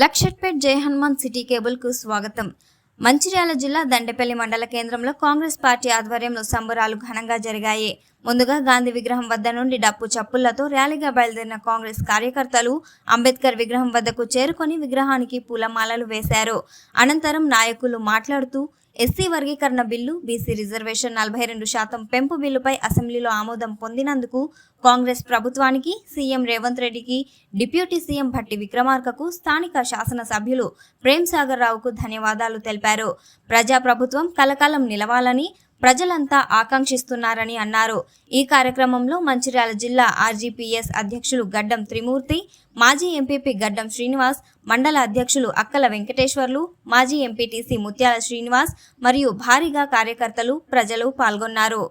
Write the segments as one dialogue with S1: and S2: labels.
S1: లక్షట్పేట్ జై హనుమాన్ సిటీ కేబుల్కు స్వాగతం. మంచిర్యాల జిల్లా దండపల్లి మండల కేంద్రంలో కాంగ్రెస్ పార్టీ ఆధ్వర్యంలో సంబరాలు ఘనంగా జరిగాయి. ముందుగా గాంధీ విగ్రహం వద్ద నుండి డప్పు చప్పులతో ర్యాలీగా బయలుదేరిన కాంగ్రెస్ కార్యకర్తలు అంబేద్కర్ విగ్రహం వద్దకు చేరుకొని విగ్రహానికి పూలమాలలు వేశారు. అనంతరం నాయకులు మాట్లాడుతూ ఎస్సీ వర్గీకరణ బిల్లు బీసీ రిజర్వేషన్ నలభై రెండు శాతం పెంపు బిల్లుపై అసెంబ్లీలో ఆమోదం పొందినందుకు కాంగ్రెస్ ప్రభుత్వానికి సీఎం రేవంత్ రెడ్డికి డిప్యూటీ సీఎం భట్టి విక్రమార్కకు స్థానిక శాసనసభ్యులు ప్రేమ్ సాగర్ రావుకు ధన్యవాదాలు తెలిపారు. ప్రజాప్రభుత్వం కలకాలం నిలవాలని ప్రజలంతా ఆకాంక్షిస్తున్నారని అన్నారు. ఈ కార్యక్రమంలో మంచిర్యాల జిల్లా ఆర్జీపీఎస్ అధ్యక్షులు గడ్డం త్రిమూర్తి మాజీ ఎంపీపీ గడ్డం శ్రీనివాస్ మండల అధ్యక్షులు అక్కల వెంకటేశ్వర్లు మాజీ ఎంపీటీసీ ముత్యాల శ్రీనివాస్ మరియు భారీగా కార్యకర్తలు ప్రజలు పాల్గొన్నారు.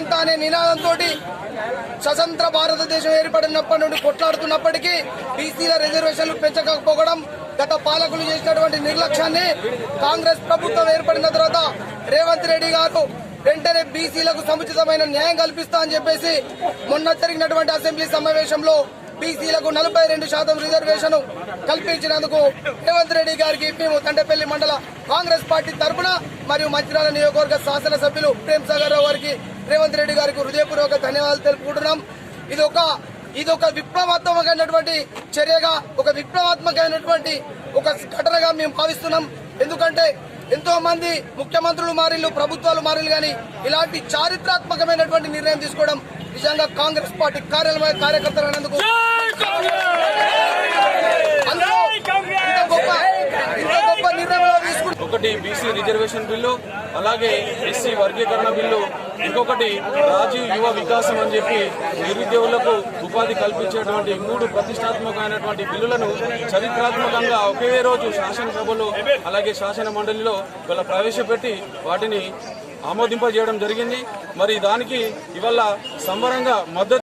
S2: మేమెంతో అనే నినాదంతో స్వతంత్ర భారతదేశం ఏర్పడినప్పటి నుండి కొట్లాడుతున్నప్పటికీ బీసీల రిజర్వేషన్లు పెంచకపోవడం గత పాలకులు చేసినటువంటి నిర్లక్ష్యాన్ని కాంగ్రెస్ ప్రభుత్వం ఏర్పడిన తర్వాత రేవంత్ రెడ్డి గారు వెంటనే బీసీలకు సముచితమైన న్యాయం కల్పిస్తా అని చెప్పేసి మొన్న జరిగినటువంటి అసెంబ్లీ సమావేశంలో బీసీలకు నలభై రెండు శాతం రిజర్వేషన్ కల్పించినందుకు రేవంత్ రెడ్డి గారికి మేము తండపల్లి మండల కాంగ్రెస్ పార్టీ తరఫున మరియు మంత్రిరాల నియోజకవర్గ శాసనసభ్యులు ప్రేమ్ సాగర్ రావు గారికి రేవంత్ రెడ్డి గారికి హృదయపూర్వక ధన్యవాదాలు తెలుపుకుంటున్నాం. ఇది ఒక ఇది ఒక విప్లవాత్మకమైనటువంటి చర్యగా ఒక విప్లవాత్మకమైనటువంటి ఒక ఘటనగా మేము భావిస్తున్నాం. ఎందుకంటే ఎంతో మంది ముఖ్యమంత్రులు మారిళ్ళు ప్రభుత్వాలు మారిళ్ళు కానీ ఇలాంటి చారిత్రాత్మకమైనటువంటి నిర్ణయం తీసుకోవడం నిజంగా కాంగ్రెస్ పార్టీ కార్యాలయ కార్యకర్తలు అయినందుకు
S3: ఒకటి బీసీ రిజర్వేషన్ బిల్లు అలాగే ఎస్సీ వర్గీకరణ బిల్లు ఇంకొకటి రాజీవ్ యువ వికాసం అని చెప్పి నిరుద్యోగులకు ఉపాధి కల్పించేటువంటి మూడు ప్రతిష్టాత్మకమైనటువంటి బిల్లులను చరిత్రాత్మకంగా ఒకే రోజు శాసనసభలో అలాగే శాసన మండలిలో వీళ్ళ ప్రవేశపెట్టి వాటిని ఆమోదింపజేయడం జరిగింది. మరి దానికి ఇవాళ సంబరంగా మద్దతు